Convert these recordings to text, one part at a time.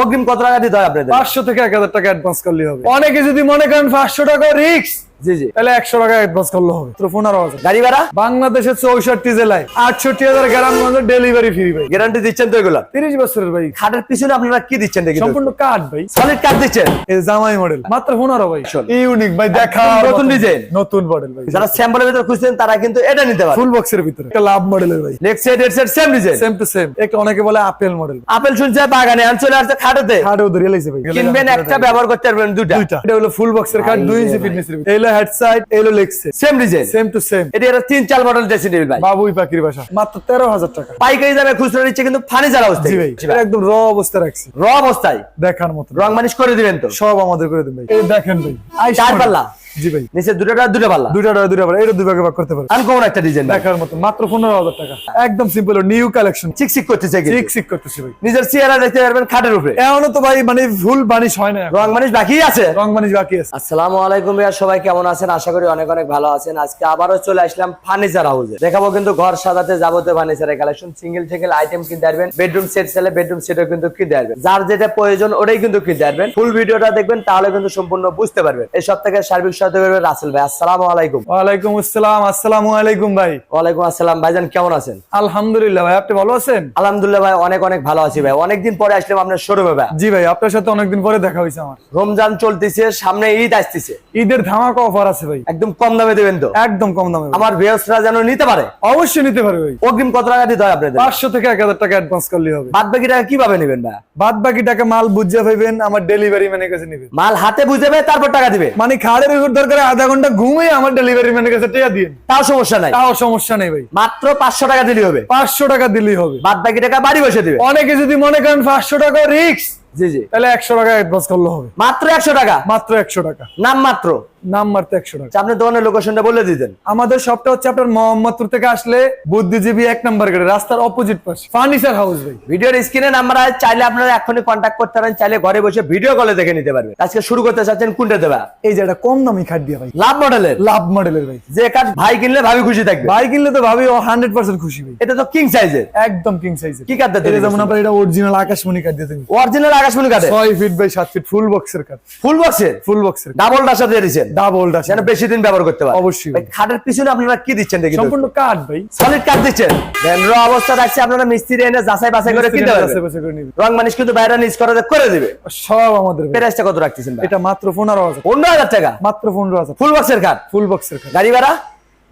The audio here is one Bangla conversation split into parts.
অগ্রিম কত টাকা দিতে হয় আপনাদের? পাঁচশো থেকে এক হাজার টাকা অ্যাডভান্স করলে হবে। অনেকে যদি মনে করেন পাঁচশো টাকা রিক্স জি জি। তাহলে একশো টাকা অ্যাডভান্স করলে হবে। তো পনেরো হাজার গাড়ি ভাড়া? বাংলাদেশের চৌষট্টি জেলায় আটষট্টি হাজার গ্রামগঞ্জে ডেলিভারি ফ্রি ভাই। গ্যারান্টি দিচ্ছেন তো এগুলো? তিরিশ বছরের ভাই। খাটের পিছনে আপনারা কি দিচ্ছেন দেখি সম্পূর্ণ কাঠ ভাই। সলিড কাট দিচ্ছেন? এই জামাই মডেল মাত্র পনেরো ভাই। ইউনিক ভাই দেখা নতুন ডিজাইন নতুন মডেল ভাই। যারা স্যাম্পলের ভিতরে খুঁজছেন তারা কিন্তু এটা নিতে পারে ফুল বক্সের ভিতরে। একটা লাভ মডেলের ভাই। Left side right side same design same to same একটা অনেকে বলে আপেল মডেল আপেল শুনছে বাগানে আনচলে আসছে খাটেতে। খাটেও ধরে লাইছে ভাই। কিনবেন একটা ব্যবহার করতে পারবেন দুটা। এটা হলো ফুল বক্সের কাঠ দুই ইঞ্চি ফিটনেস এলো হেড সাইড এলো leg same design same to same এটা একটা তিন চার মডেল ড্রেসিং টেবিল ভাই। বাবুই পাখির বাসা। মাত্র তেরো হাজার টাকা। পাইকারি দামে খুচরা নিচ্ছে কিন্তু ফার্নিচার যারা অবস্থা। জি ভাই একদম র অবস্থা রাখছি। র অবস্থায়। দেখার মতো। রং মানিশ করে দিবেন তো। সব আমাদের করে দিবেন দেখেন ভাই। চার পাল্লা। জি ভাই। নিচে দুটোটা দুটো পাল্লা? দুইটা টাকা দুইটা পাল্লা। এটা দুই ভাগে ভাগ করতে পারবেন আনকমন একটা ডিজাইন দেখার মতো মাত্র পনেরো হাজার টাকা। একদম সিম্পল নিউ কালেকশন চিকচিক করতেছে কিন্তু। চিক চিক ভাই। নিজের চেহারা দেখতে পারবেন খাটের উপরে। এমনও তো ভাই মানে ফুল বানিশ হয় না রং মানিশ বাকি আছে? রং বানিশ বাকি আছে। আসসালামু আলাইকুম ভাইয়া সবাই কেমন আছেন? আশা করি অনেক অনেক ভালো আছেন। আজকে আবারও চলে আসলাম ফার্নিচার হাউসে। দেখাবো কিন্তু ঘর সাজাতে যাবতীয় ফার্নিচারের কালেকশন সিঙ্গেল থেকে আইটেম কিনতে পারবেন বেডরুম সেট চাইলে বেডরুম সেটও কিন্তু কিনতে পারবেন যার যেটা প্রয়োজন ওটাই কিন্তু কিনতে পারবেন ফুল ভিডিওটা দেখবেন তাহলে কিন্তু সম্পূর্ণ বুঝতে পারবেন। এই সব থেকে সার্বিক করবে রাসেল ভাই আসসালামু আলাইকুম। ওয়ালাইকুম আসসালাম আসসালামু আলাইকুম ভাই। ওয়ালাইকুম আসসালাম ভাইজান কেমন আছেন? আলহামদুলিল্লাহ ভাই আপনি ভালো আছেন? আলহামদুলিল্লাহ ভাই অনেক অনেক ভালো আছি ভাই। অনেকদিন পরে আসলাম আপনার শোরুমে ভাই। জি ভাই আপনার সাথে অনেকদিন পরে দেখা হয়েছে আমার। রমজান চলতেছে সামনে ঈদ আসতেছে। ঈদের ধামাকা অফার আছে ভাই। একদম কম দামে দেবেন তো? একদম কম দামে আমার বৃহস্পতিরা যেন নিতে পারে? অবশ্যই নিতে পারবে ভাই। অগ্রিম কত টাকা দিতে হয় আপনাদের? পাঁচশো থেকে এক হাজার টাকা অ্যাডভান্স করলে হবে। বাদ বাকি টাকা কীভাবে নেবেন ভাই? বাদ বাকি টাকা মাল বুঝে পাইবেন আমার ডেলিভারি ম্যানের কাছে নিবেন। মাল হাতে বুঝাবে তারপর টাকা দিবে। মানে খাড়ের উপর দরকার আধা ঘণ্টা ঘুমিয়ে আমার ডেলিভারি ম্যানের কাছে দিয়ে তাও সমস্যা নাই। তাও সমস্যা নেই ভাই। মাত্র পাঁচশো টাকা দিলেই হবে। পাঁচশো টাকা দিলেই হবে। বাদ বাকি টাকা বাড়ি বসে দিবে। অনেকে যদি মনে করেন পাঁচশো টাকা রিক্স জি জি। তাহলে একশো টাকা অ্যাডভান্স করলে হবে। মাত্র একশো টাকা? মাত্র একশো টাকা। নাম মাত্র? নাম মারতে একশো টাকা। আচ্ছা, আপনি দোকানের লোকেশনটা বলে দিতেন। আমাদের সবটা হচ্ছে আপনার মোহাম্মদপুর থেকে আসলে বুদ্ধিজীবী এক নাম্বার গেটে রাস্তার অপোজিট পাশে। ফার্নিচার হাউস ভাই। ভিডিওর স্ক্রিনে নাম্বার আছে চাইলে আপনারা এখনই কন্ট্যাক্ট করতে পারেন চাইলে ঘরে বসে ভিডিও কলে দেখে নিতে পারবেন। আজকে শুরু করতে চাচ্ছেন কোনটা দেবা? এই যে একটা কম দামি খাট দিয়ে ভাই। লাভ মডেলের লাভ মডেলের ভাই। যে কাঠ ভাই কিনলে ভাবি খুশি থাকবে। ভাই কিনলে তো ভাবি ও হান্ড্রেড পার্সেন্ট খুশি ভাই। এটা তো কিং সাইজের একদম কিং সাইজের কি কাঠ দিতে যেমন আপনার এটা অরিজিনাল আকাশমণি কাঠ দিয়ে অরিজিনাল আকাশমণি কাঠে ছয় ফিট বাই সাত ফিট ফুল বক্সের কাঠ ফুল বক্সের ফুল বক্সের ডাবল ডাসা দিয়ে দিচ্ছেন? ডাবল ডাস যেন বেশি দিন ব্যবহার করতে পারে অবশ্যই। ভাই, খাটের পিছনে আপনারা কি দিচ্ছেন দেখি সম্পূর্ণ কাঠ ভাই। সলিড কাঠ দিচ্ছেন? দেন র অবস্থা রাখছে আপনারা মিস্ত্রি এনে যাচাই বাছাই করে কিনতে পারবেন। আশেপাশে করে নিবে। রং মানিশ কিন্তু বাইরে নিজ করে করে দিবে। সব আমাদের। প্রাইসটা কত রাখতেছেন ভাই? এটা মাত্র পনেরো হাজার। পনেরো হাজার টাকা? মাত্র পনেরো হাজার। ফুল বক্সের খাট ফুল বক্সের কাঠ। গাড়ি ভাড়া?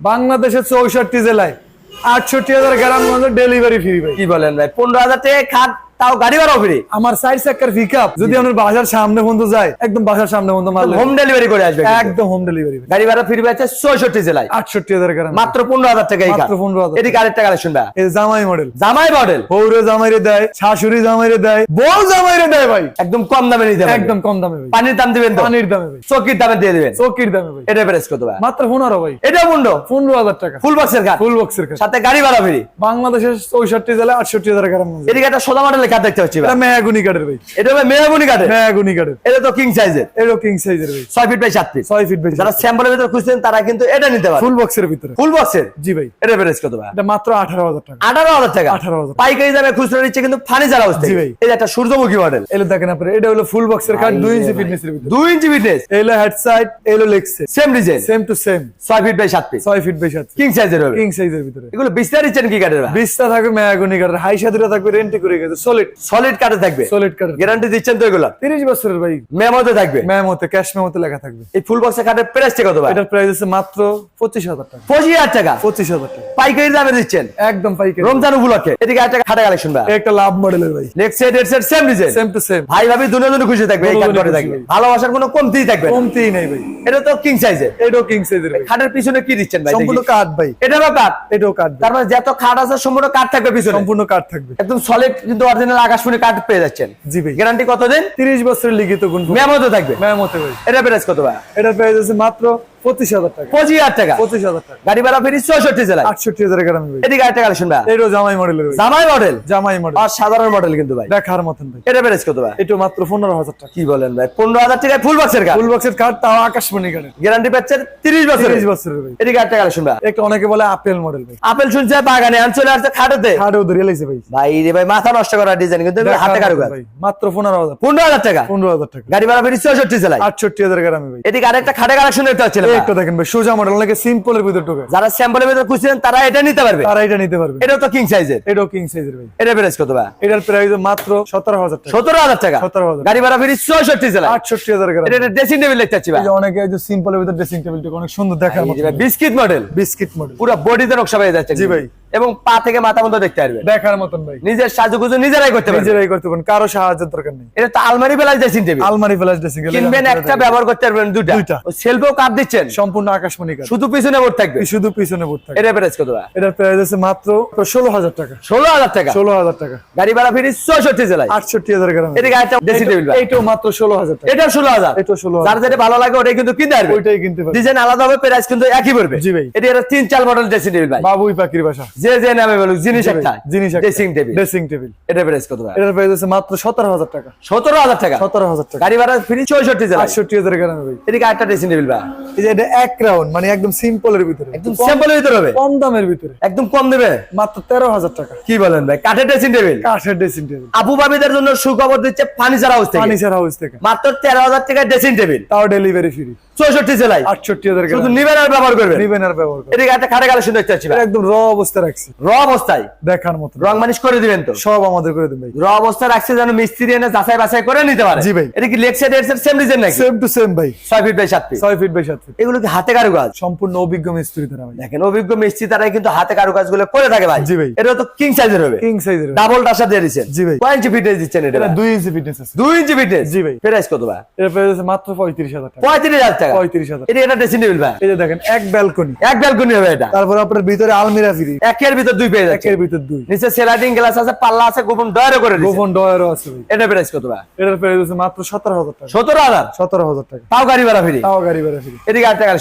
বাংলাদেশের চৌষট্টি জেলায় আটষট্টি হাজার গ্রামগঞ্জে ডেলিভারি ফ্রি ভাই। কি বলেন ভাই? পনেরো হাজার টাকা খাট তাও গাড়ি ভাড়াও ফ্রি। আমার সাইড চাকার পিক যদি আমার বাসার সামনে পর্যন্ত যায় একদম বাসার সামনে পর্যন্ত মারলে হোম ডেলিভারি করে আসবে একদম হোম ডেলিভারি গাড়ি ভাড়া ফ্রি পাচ্ছে চৌষট্টি জেলায়। আটষট্টি হাজার গ্রাম মাত্র পনেরো হাজার টাকা এই খাট মাত্র 15,000 এদিকে আরেকটা কালেকশন ভাই। এই জামাই মডেল জামাই মডেল বউরে জামাইরে দেয় শাশুড়ি জামাইরে দেয় বউ জামাইরে দেয় ভাই। একদম কম দামে নিতে পারবেন একদম কম দামে ভাই। পানির দাম দিবেন তো? পানির দামে ভাই। চকির দামে দিয়ে দিবেন। চৌকির দামে ভাই। এটা প্রেস কত ভাই? মাত্র পনেরো ভাই। এটা পনেরো? হাজার টাকা। ফুল বক্সের খাট ফুল বক্সের কাঠ সাথে গাড়ি ভাড়া ফ্রি বাংলাদেশের চৌষট্টি জেলায় আটষট্টি হাজার গ্রাম এদিকে একটা সোদা মডেলের খাট দেখতে পাচ্ছি এটা মেয়াগুনি কাঠের ভাই। এটা হবে মেয়াগুনি কাঠে মেয়াগুনি কাঠের এটা তো কিং সাইজের এরও কিং সাইজের ভাই। ছয় ফিট বাই সাত ফিট ছয় ফিট ভাই যারা স্যাম্পলের ভিতরে খুঁজছেন তারা কিন্তু এটা নিতে পারে। ফুল বক্সের ভিতরে। ফুল বক্সের জি ভাই। এটা প্রেস কত ভাই? এটা মাত্র আঠারো হাজার টাকা। আঠারো হাজার টাকা। 18,000 পাইকারি দামে খুচরা নিচ্ছে কিন্তু ফার্নিচার হাউস জি ভাই। যে একটা সূর্যমুখী মডেল এলো দেখেন আপনার এটা হলো ফুল বক্সের কাঠ দুই ইঞ্চি ফিটনেসের ভিতরে। দুই ইঞ্চি ফিটনেস এলো হেড সাইড এলো leg side same design same to same ছয় ফিট বাই সাত ফিট ছয় ফিট বাই সাত কিং সাইজের হবে। কিং সাইজের ভিতরে। এগুলো বিস্তার দিচ্ছেন কি কাঠের ভাই? বিশটা থাকবে মেয়াগুনি কাঠের হাই সাদুরা থাকবে রেন্টি করে গেছে। সলিড সলিড কাঠে থাকবে। সলিড গ্যারান্টি দিচ্ছেন তো এগুলো? তিরিশ বছরের ভাই। মেমোতে থাকবে? মেমোতে ক্যাশ মেমোতে লেখা থাকবে। এই ফুল বক্সের প্রাইসটা কত ভাই? এটার প্রাইস আছে মাত্র পঁচিশ হাজার টাকা। পঁচিশ হাজার টাকা? পঁচিশ হাজার টাকা। পাইকারি দামে দিচ্ছেন? একদম পাইকারি। রমজান উপলক্ষে। এদিকে একটা খাটা কালেকশন ভাই। একটা লাভ মডেলের ভাই। Next set set same design same to same ভাই ভাবি দুনে দুনে খুশি থাকবে এই করে থাকবে। ভালোবাসার কোনো কমতিই থাকবে। নাই ভাই। এটা তো কিং সাইজের এটাও কিং সাইজের ভাই। খাটের পিছনে কি দিচ্ছেন ভাই? সম্পূর্ণ? কাঠ ভাই। এটাও কাঠ তার মানে যত খাট আছে সম্পূর্ণ কাঠ থাকবে পিছনে? সম্পূর্ণ কাঠ থাকবে। একদম সলিড কিন্তু অরিজিনাল আকাশমণি কাঠ পেয়ে যাচ্ছেন। জি ভাই। গ্যারান্টি কত দিন? বছরের লিখিত গুণ মেমোতে থাকবে? মেমোতে ভাই এটা প্রাইস কত ভাই এটার প্রাইস আছে মাত্র পঁচিশ হাজার টাকা। পঁচিশ হাজার টাকা? পঁচিশ হাজার টাকা। গাড়ি ভাড়া ফিরি চৌষট্টি জেলায়? আটষট্টি হাজার গ্রামে ভাই এদিকে একটা কালেকশন ভাই এটাও জামাই মডেলের জামাই মডেল জামাই মডেল আর সাধারণ মডেল কিন্তু ভাই। দেখার মতন ভাই। এটা প্রাইস কত ভাই এটা মাত্র পনেরো হাজার টাকা। কি বলেন ভাই? পনেরো হাজার টাকায় ফুল বক্সের ফুল বক্সের কার্ড তাও আকাশমণি গ্যারান্টি পাচ্ছেন তিরিশ বছর তিরিশ বছরের ভাই। এদিকে একটা কালেকশন ভাই একটা অনেকে বলে আপেল মডেল ভাই। আপেল শুনছে বাগানে আন চলে আসছে খাটোতে ধরে লাইছে ভাই। ভাই রে ভাই মাথা নষ্ট করা ডিজাইন কিন্তু হাতে মাত্র পনেরো হাজার। পনেরো হাজার টাকা? পনেরো হাজার টাকা। গাড়ি ভাড়া ফিরি চৌষট্টি জেলায়। আটষট্টি হাজার গ্রামে ভাই। এদিকে আরেকটা খাটে কালেকশন দেখতে পাচ্ছিলাম একটা দেখেন ভাই সোজা মডেল সিম্পলের ভিতর ঢোকে। যারা স্যাম্পলের ভিতরে খুঁজছিলেন তারা এটা নিতে পারবে। তারা এটা নিতে পারবে। এটাও তো কিং সাইজের এটাও কিং সাইজের ভাই। এটা প্রাইস কত ভাই? এটার প্রাইস মাত্র সতেরো হাজার টাকা। সতেরো হাজার টাকা? সতেরো হাজার। গাড়ি ভাড়া ফিরি চৌষট্টি জেলায়। আটষট্টি হাজার গ্রাম। এটা ড্রেসিং টেবিল দেখতে পাচ্ছি ভাই। অনেকে যে সিম্পলের ভিতর ড্রেসিং টেবিলটা অনেক সুন্দর দেখার মতো বিস্কিট মডেল বিস্কিট মডেল পুরো বডিতে নকশা পেয়ে যাচ্ছে। জি ভাই। এবং পা থেকে মাথা মতো দেখতে পারবে। দেখার মতন ভাই। নিজের সাজুগুজু নিজেরাই করতে পারবে। নিজেরাই করতে পারেন কারও সাহায্যের দরকার নেই। এটা তো আলমারি বেলায় ড্রেসিং টেবিল আলমারি ফ্লাশ ড্রেসিং টেবিল কিনবেন একটা ব্যবহার করতে পারবেন দুটা দুইটা। সেলফেও কাপ দিচ্ছেন। সম্পূর্ণ আকাশমণি কার্ড শুধু পিছনে বোর্ড থাকবে। শুধু পিছনে বোর্ড থাকে এটা প্রাইস কত এটার প্রাইস আছে মাত্র ষোলো হাজার টাকা। ষোলো হাজার টাকা? ষোলো হাজার টাকা। গাড়ি ভাড়া ফিরি চৌষট্টি জেলায়। আটষট্টি হাজার গ্রাম। এদিকে একটা ড্রেসিং টেবিল ভাই। এইটাও মাত্র ষোলো হাজার টাকা। এটা ষোলো হাজার। এটাও ষোলো যার যেটা ভালো লাগে ওটাই কিন্তু কিনতে পারবে। ওইটাই কিনতে পারবে। ডিজাইন আলাদা হবে প্রাইস কিন্তু একই পড়বে। জি ভাই। এটা একটা তিন চার মডেল ড্রেসিং টেবিল ভাই। বাবুই পাখির বাসা। যে যে নামে বলুক জিনিস একটা জিনিস ড্রেসিং টেবিল ড্রেসিং টেবিল এটা প্রাইস কত ভাই? এটার প্রাইস আছে মাত্র সতেরো হাজার টাকা। সতেরো হাজার টাকা? সতেরো হাজার টাকা। গাড়ি ভাড়া ফ্রি চৌষট্টি জেলায়। আটষট্টি হাজার গ্রামে ভাই এদিকে একটা ড্রেসিং টেবিল ভাই। এই যে এটা এক রাউন্ড মানে একদম সিম্পলের ভিতরে। একদম স্যাম্পলের ভিতরে হবে? কম দামের ভিতরে। একদম কম দেবে? মাত্র তেরো হাজার টাকা। কি বলেন ভাই? কাঠের ড্রেসিং টেবিল কাঠের ড্রেসিং টেবিল ভাবিদের জন্য সুখবর দিচ্ছে ফার্নিচার হাউস থেকে। ফার্নিচার হাউস থেকে। মাত্র তেরো হাজার টাকা ড্রেসিং টেবিল তাও ডেলিভারি ফ্রি চৌষট্টি জেলায়। আটষট্টি হাজার শুধু নিবেন আর ব্যবহার করবেন। নিবেন আর ব্যবহার করে এদিকে একটা খাটে কালেকশন দেখতে পাচ্ছি ভাই। এটা একদম র অবস্থা রাখছি। র অবস্থায়? দেখার মতো। রং মানিশ করে দিবেন তো? সব আমাদের করে ভাই। র অবস্থা রাখছে যেন মিস্ত্রি এনে যাচাই বাছাই করে নিতে পারে। জি ভাই। এটা কি লেগ সাইড এর সেম ডিজাইন নাকি? সেম টু সেম ভাই। ছয় ফিট বাই সাত ফিট ছয় ফিট বাই সাত ফিট এগুলো কি হাতে কারুকাজ? সম্পূর্ণ অভিজ্ঞ মিস্ত্রি তারা ভাই। দেখেন অভিজ্ঞ মিস্ত্রি তারাই কিন্তু হাতে কারুকাজগুলো করে থাকে ভাই। জি ভাই। এটা তো কিং সাইজের হবে। কিং সাইজের ডাবল টাসা দিয়ে দিচ্ছেন। জি ভাই। কয় ইঞ্চি ফিটনেস দিচ্ছেন এটা? এটা দুই ইঞ্চি ফিটনেস আছে। দুই ইঞ্চি ফিটনেস জি ভাই। প্রাইস কত ভাই? এটা প্রাইস মাত্র পঁয়ত্রিশ হাজার টাকা। পঁয়ত্রিশ হাজার টাকা? পঁয়ত্রিশ হাজার। এটা এটা ড্রেসিং টেবিল ভাই। এই যে দেখেন এক ব্যালকনি এক ব্যালকনি হবে এটা। তারপর আপনার ভিতরে আলমিরা ফ্রি একের ভিতর দুই পেয়ে যাচ্ছে। একের ভিতর দুই। নিচে সেলাইডিং গ্লাস আছে পাল্লা আছে গোপন ডয়ারও করে দিছে। গোপন ডয়ারও আছে ভাই। এটা প্রাইস কত ভাই? এটার প্রাইস আছে মাত্র সতেরো হাজার টাকা। সতেরো হাজার? সতেরো হাজার টাকা। তাও গাড়ি ভাড়া ফ্রি? তাও গাড়ি ভাড়া ফ্রি। এদিকে আর টাকা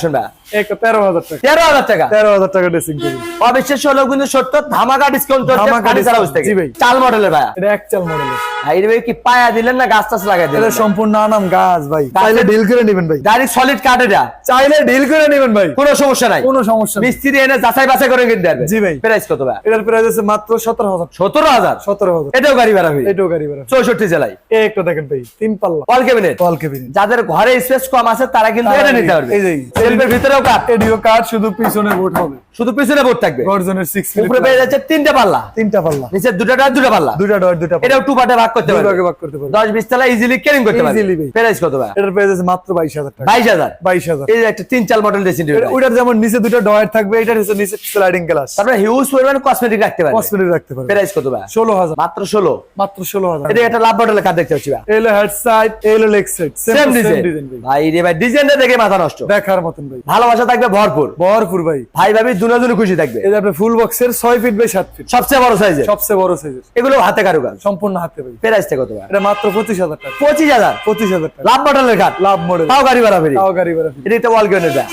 একটা তেরো হাজার টাকা। তেরো হাজার টাকা? তেরো হাজার টাকা ড্রেসিং করি অবিশ্বাস হলো কিন্তু সত্য ধামাকা ডিসকাউন্ট চলছে ধামাকা হচ্ছে জি ভাই। চাল মডেলের ভাই। এটা এক চাল মডেলের ভাই ভাই কি পায়া দিলেন না গাছ টাছ লাগাই দিলেন? সম্পূর্ণ আনাম গাছ ভাই। চাইলে ডিল করে নেবেন ভাই। গাড়ি সলিড কাঠ এটা। চাইলে ডিল করে নেবেন ভাই। কোনো সমস্যা নাই। কোনো সমস্যা মিস্ত্রি এনে যাচাই বাছাই করে কিনতে পারবে। জি ভাই। প্রাইস কত ভাই? এটার প্রাইস আছে মাত্র সতেরো হাজার। সতেরো হাজার? সতেরো হাজার। এটাও গাড়ি ভাড়া ফ্রি এটাও গাড়ি ভাড়া। চৌষট্টি জেলায়। এই একটা দেখেন ভাই তিন পাল্লা। অল ক্যাবিনেট ওয়াল কেবিনেট যাদের ঘরে স্পেস কম আছে তারা কিন্তু এটা নিতে পারবে। এই যে সেলফের ভিতরেও এডিও কার্ড শুধু পিছনে বোর্ড হবে। শুধু পিছনে বোর্ড থাকবে? গর্জনের সিক্স উপরে পেয়ে যাচ্ছে তিনটে পাল্লা। তিনটা পাল্লা। নিচে দুটা ডার দুটা পাল্লা। ডর দুইটা পাল্লা। এটাও টু ভাগ করতে পারবে। ভাগে ভাগ করতে পারবে। দশ বিশ তলা ইজিলি ক্যারিং করতে পারবে। ভাই। প্রাইস কত ভাই? এটার প্রাইস আছে মাত্র বাইশ হাজার টাকা। বাইশ হাজার? বাইশ হাজার। এই যে একটা তিন চাল মডেল ড্রেসিং টেবিল এটা- ওইটার যেমন নিচে দুটো ডয়ার থাকবে এটার নিচে স্লাইডিং গ্লাস তারপরে হিউজ পরিমাণ কসমেটিক রাখতে পারবে। কসমেটিক রাখতে পারবে। প্রাইস কত ভাই? ষোলো হাজার। মাত্র ষোলো। মাত্র ষোলো হাজার। এটা একটা লাভ দেখতে পাচ্ছি ভাই। এলো হেড সাইড এলো লেগ সাইড সেম ডিজাইন ভাই। রে ভাই ডিজাইনটা দেখে মাথা নষ্ট। দেখার মতন ভাই। ভালোবাসা থাকবে ভরপুর। ভরপুর ভাই। ভাই ভাবি দুজনে খুশি থাকবে। যে আপনার ফুল বক্সের ছয় ফিট বাই সাত ফিট সবচেয়ে বড় সাইজের সবচেয়ে বড় সাইজের এগুলো হাতে কারুকাজ। সম্পূর্ণ হাতে ভাই। প্রাইসটা কত এটা মাত্র পঁচিশ হাজার টাকা। পঁচিশ হাজার? পঁচিশ হাজার টাকা। লাভ মডেলের কাঠ লাভ মডেল তাও গাড়ি ভাড়া ফেরি। তাও গাড়ি ভাড়া free। এটা একটা ওয়াল কেনের ভাই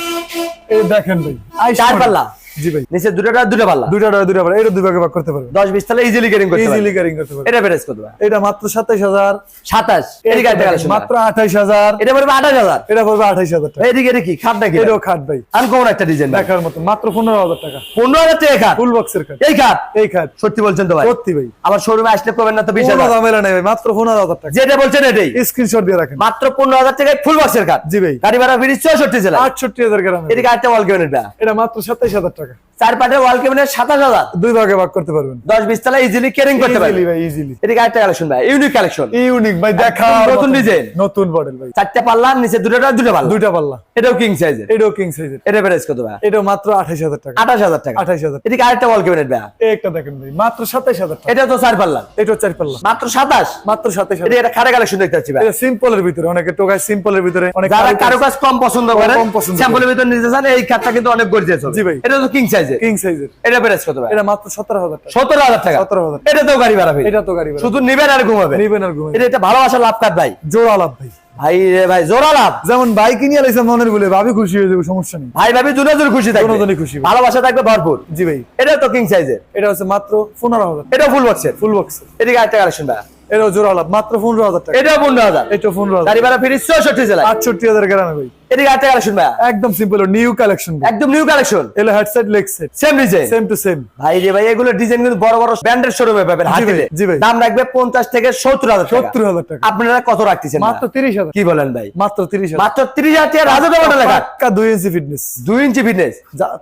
এই দেখেন ভাই। চার পাল্লা। জি ভাই। নিচে দুটো ডার দুটো পাল্লা। দুইটা ডয় দুইটা পাল্লা। এটা দুই ভাগে ভাগ করতে পারবে দশ বিশ তলা ইজিলি ক্যারিং করতে ইজিলি ক্যারিং করতে পারবে এটা প্রাইস কত এটা মাত্র সাতাইশ হাজার। সাতাশ। এদিকে একটা কালেকশন মাত্র আঠাইশ হাজার। এটা পড়বে আঠাশ হাজার। এটা পড়বে আঠাইশ হাজার টাকা। এদিকে এটা কি? খাট নাকি এটাও খাট ভাই। আনকমন একটা ডিজাইন দেখার মতো মাত্র পনেরো হাজার টাকা। পনেরো হাজার টাকা খাট? ফুল বক্সের খাট। এই খাট? এই খাট। সত্যি বলছেন তো ভাই। সত্যি ভাই। আমার শোরুমে আসলে করবেন না তো বিশ কোনো ঝামেলা নেই ভাই মাত্র পনেরো হাজার টাকা। যেটা বলছেন এটাই। স্ক্রিনশট দিয়ে রাখেন। মাত্র পনেরো হাজার টাকায় ফুল বক্সের কাঠ জি ভাই। গাড়ি ভাড়া ফিরি চৌষট্টি জেলা আটষট্টি হাজার গ্রামে। এদিকে একটা ওয়াল কেবিনেটটা এটা মাত্র সাতাইশ হাজার টাকা চার পাটের ওয়াল কেবিনেট সাতাশ হাজার। দুই ভাগে ভাগ করতে পারবেন। দশ বিশ তলা ইজিলি ক্যারিং করতে পারবে ভাই ইজিলি এদিকে একটা কালেকশন ভাই? ইউনিক কালেকশন ইউনিক ভাই দেখা নতুন ডিজাইন নতুন মডেল ভাই। চারটা পাল্লা নিচে দুটো দুটো পাল্লা। দুইটা পাল্লা। এটাও কিং সাইজের এটাও কিং সাইজের এটা প্রাইস কত ভাই? এটাও মাত্র আঠাইশ হাজার টাকা। আঠাশ হাজার টাকা। আঠাইশ হাজার। আরেকটা ওয়াল কেবিনেট ভাই? একটা দেখেন ভাই মাত্র সাতাইশ হাজার টাকা। এটা তো চার পাল্লা। চার পাল্লা। মাত্র সাতাশ? মাত্র সাতাইশ হাজার। এটা একটা কালেকশন দেখতে পাচ্ছি ভাই। এটা সিম্পলের ভিতরে অনেকে টোকায় সিম্পলের ভিতরে অনেক যারা কারও কাজ কম পছন্দ করে ভিতর নিতে চান এই খাটটা কিন্তু অনেক গর্জিয়াস হবে। জি ভাই। এটা তো কিং সাইজের? কিং সাইজের। এটা প্রাইস কত ভাই? এটা মাত্র সতেরো হাজার টাকা। সতেরো হাজার টাকা? সতেরো হাজার এটা তো গাড়ি ভাড়া ভাই? এটা তো গাড়ি ভাড়া। শুধু নিবেন আর ঘুমাবে নিবেন আর ঘুমাবেন। এটা একটা ভালোবাসার লাভ কাট ভাই। জোড়া লাভ ভাই। ভাই রে ভাই জোড়া লাভ। যেমন বাইক কিনে আলাইছে মনের বলে ভাবি খুশি হয়ে যাবে সমস্যা নেই। ভাই ভাবি দুজন খুশি থাকবে। দুজনই খুশি। ভালোবাসা থাকবে ভরপুর। জি ভাই। এটা তো কিং সাইজের এটা হচ্ছে মাত্র পনেরো হাজার। এটা ফুল বক্সের ফুল বক্স এদিকে আরেকটা কালেকশন ভাই। এটাও জোড়া লাভ মাত্র পনেরো হাজার টাকা। এটাও পনেরো হাজার। এটা পনেরো হাজার। গাড়ি ভাড়া ফিরি চৌষট্টি জেলায়। আটষট্টি হাজার গ্রামে ভাই। এদিকে আরেকটা কালেকশন ভাই একদম সিম্পল নিউ কালেকশন একদম নিউ কালেকশন এলো head set leg set same design same to same ভাই রে ভাই এগুলো ডিজাইন কিন্তু বড় বড় ব্র্যান্ডের শোরুমে পাবেন জি হাতিতে জি ভাই। দাম রাখবে পঞ্চাশ থেকে সত্তর হাজার টাকা। সত্তর হাজার টাকা। আপনারা কত রাখতেছেন মাত্র ভাই? তিরিশ হাজার। কি বলেন ভাই? মাত্র তিরিশ হাজার। মাত্র তিরিশ হাজার টাকা রাজত্ব মডেল লেখা। পাক্কা দুই ইঞ্চি ফিটনেস দুই ইঞ্চি ফিটনেস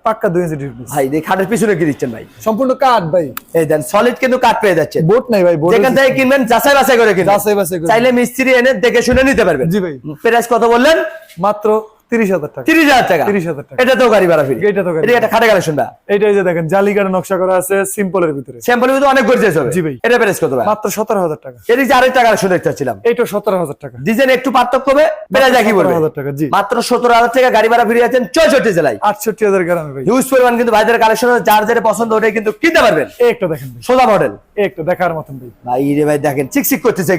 পাক্কা দুই ইঞ্চি ফিটনেস ভাই এই খাটের পিছনে কি দিচ্ছেন ভাই? সম্পূর্ণ কাঠ ভাই। এই দেন সলিড কিন্তু কাট পেয়ে যাচ্ছে বোট নাই ভাই বোট যেখান থেকে কিনবেন যাচাই বাছাই করে কিনবেন। যাচাই বাছাই করে। চাইলে মিস্ত্রি এনে দেখে শুনে নিতে পারবেন। জি ভাই। প্রাইস কত বললেন? মাত্র তিরিশ হাজার টাকা। তিরিশ হাজার টাকা? 30,000 টাকা। এটা তো গাড়ি ভাড়া ফ্রি? এটা তো এটা খাটে কালেকশন ভাই। এইটাই যে দেখেন জালিকাটা নকশা করা আছে সিম্পলের ভিতরে। স্যাম্পল কিন্তু অনেক গর্জিয়াস হবে। জি ভাই। এটা প্রাইস কত ভাই? মাত্র সতেরো হাজার টাকা। এদিকে যে আরেকটা কালেকশন দেখতে চাচ্ছিলাম। এইটা সতেরো হাজার টাকা। ডিজাইন একটু পার্থক্য হবে বেড়ে যায় কি বলবে। 17,000 টাকা, জি। মাত্র সতেরো হাজার টাকা গাড়ি ভাড়া ফ্রি আছেন চৌষট্টি জেলায়। আটষট্টি হাজার গ্রামে ভাই। হিউজ পরিমাণ কিন্তু ভাইদের কালেকশন যার যেটা পছন্দ ওটাই কিন্তু কিনতে পারবেন। একটা দেখেন সোজা মডেল একটা দেখার মতন ভাই। ভাই রে ভাই দেখেন চিকচিক করতেছে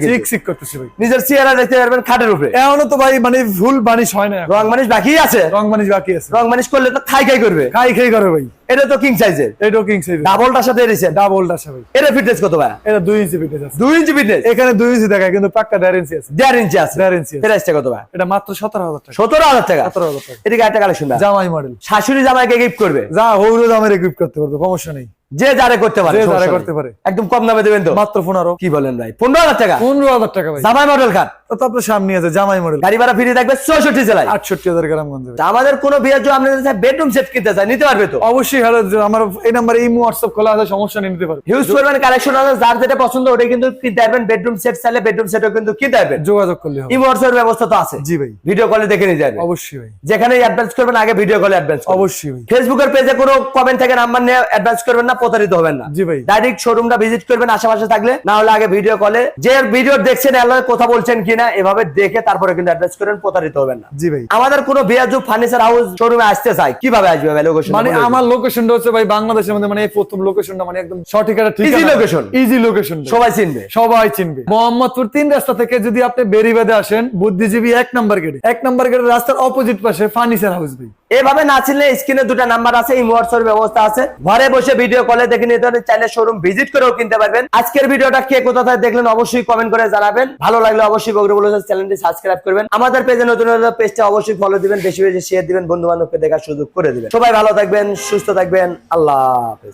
করতেছে ভাই। নিজের চেহারা দেখতে পারবেন খাটের উপরে। এমনও তো ভাই মানে ফুল বানিশ হয় না। রং মানুষ বাকি আছে? রং বানিশ বাকি আছে। রং মানুষ করলে তো খাই খাই করবে? খাই খাই করে ভাই। এটা তো কিং সাইজের এটাও কিং সাইজ ডাবলটার সাথে এসেছেন ডাবলটা আছে ভাই। এটা ফিটনেস কত ভাই এটা দুই ইঞ্চি ফিটনেস আছে। দুই ইঞ্চি ফিটনেস এখানে দুই ইঞ্চি দেখায় কিন্তু পাক্কা দেড় ইঞ্চি আছে। দেড় ইঞ্চি আছে। দেড় ইঞ্চি আছে। প্রাইসটা কত ভাই এটা মাত্র সতেরো হাজার টাকা। সতেরো হাজার টাকা? সতেরো হাজার টাকা। এদিকে একটা কালেকশন ভাই জামাই মডেল শাশুড়ি জামাইকে গিফট করবে? যা হৌরো দামের ইকুইপ করতে পারবে সমস্যা নেই। যে যারে করতে পারে যে যারে করতে পারে। একদম কম দামে দেবেন তো? মাত্র পনেরো। কি বলেন ভাই? পনেরো হাজার টাকা? পনেরো হাজার টাকা ভাই। জামাই মডেল তো তারপরে সামনে আছে জামাই মডেল। গাড়ি ভাড়া ফ্রি থাকবে চৌষট্টি জেলায়। আটষট্টি হাজার গ্রামগঞ্জে ভাই। আমাদের কোনো বিয়ের জন্য আপনি বেডরুম সেট কিনতে চাই নিতে পারবে তো? অবশ্যই হ্যালো আমার এই নাম্বারে এই হোয়াটসঅ্যাপ খোলা আছে সমস্যা নেই নিতে পারবে। হিউজ পরিমাণ কালেকশন আছে যার যেটা পছন্দ ওটাই কিন্তু কিনতে পারবেন। বেডরুম সেট চাইলে বেডরুম সেটও কিন্তু কিনতে পারবেন। যোগাযোগ করলে হবে। ইমোটসের ব্যবস্থা তো আছে। জি ভাই। ভিডিও কলে দেখে নিয়ে যাবে অবশ্যই ভাই। যেখানে অ্যাডভান্স করবেন আগে ভিডিও কলে অ্যাডভান্স অবশ্যই ভাই। ফেসবুকের পেজে কোনো কমেন্ট থেকে নাম্বার নিয়ে অ্যাডভান্স করবেন না প্রতারিত হবেন না। জি ভাই। ডাইরেক্ট শোরুমটা ভিজিট করবেন আশেপাশে থাকলে। না হলে আগে ভিডিও কলে যে ভিডিও দেখছেন কথা বলছেন কিনা এভাবে দেখে তারপরে কিন্তু অ্যাড্রেস করেন প্রতারিত হবেন না। জি ভাই। আমাদের কোনো বিয়াজু ফার্নিচার হাউস শোরুমে আসতে চাই কীভাবে আসবে ভাই লোকেশন মানে আমার লোকেশনটা হচ্ছে ভাই বাংলাদেশের মধ্যে মানে এই প্রথম লোকেশনটা মানে একদম সঠিক একটা ঠিক লোকেশন location। ইজি লোকেশন সবাই চিনবে। সবাই চিনবে। মোহাম্মদপুর তিন রাস্তা থেকে যদি আপনি বেরিবাদে আসেন বুদ্ধিজীবী এক নাম্বার গেটে এক নাম্বার গেটের রাস্তার অপোজিট পাশে ফার্নিচার হাউস ভাই। এভাবে না চিনলে স্ক্রিনে দুটা নাম্বার আছে, এই হোয়াটসঅ্যাপ ব্যবস্থা আছে। ঘরে বসে ভিডিও কলে দেখে নিতে হলে চাইলে শোরুম ভিজিট করেও কিনতে পারবেন। আজকের ভিডিওটা কে কোথায় দেখলেন অবশ্যই কমেন্ট করে জানাবেন। ভালো লাগলে অবশ্যই বলে চ্যানেলটি সাবস্ক্রাইব করবেন। আমাদের পেজে নতুন হলে পেজটা অবশ্যই ফলো দিবেন, বেশি বেশি শেয়ার দিবেন বন্ধু বান্ধবকে দেখার সুযোগ করে দিবেন। সবাই ভালো থাকবেন, সুস্থ থাকবেন, আল্লাহ হাফেজ।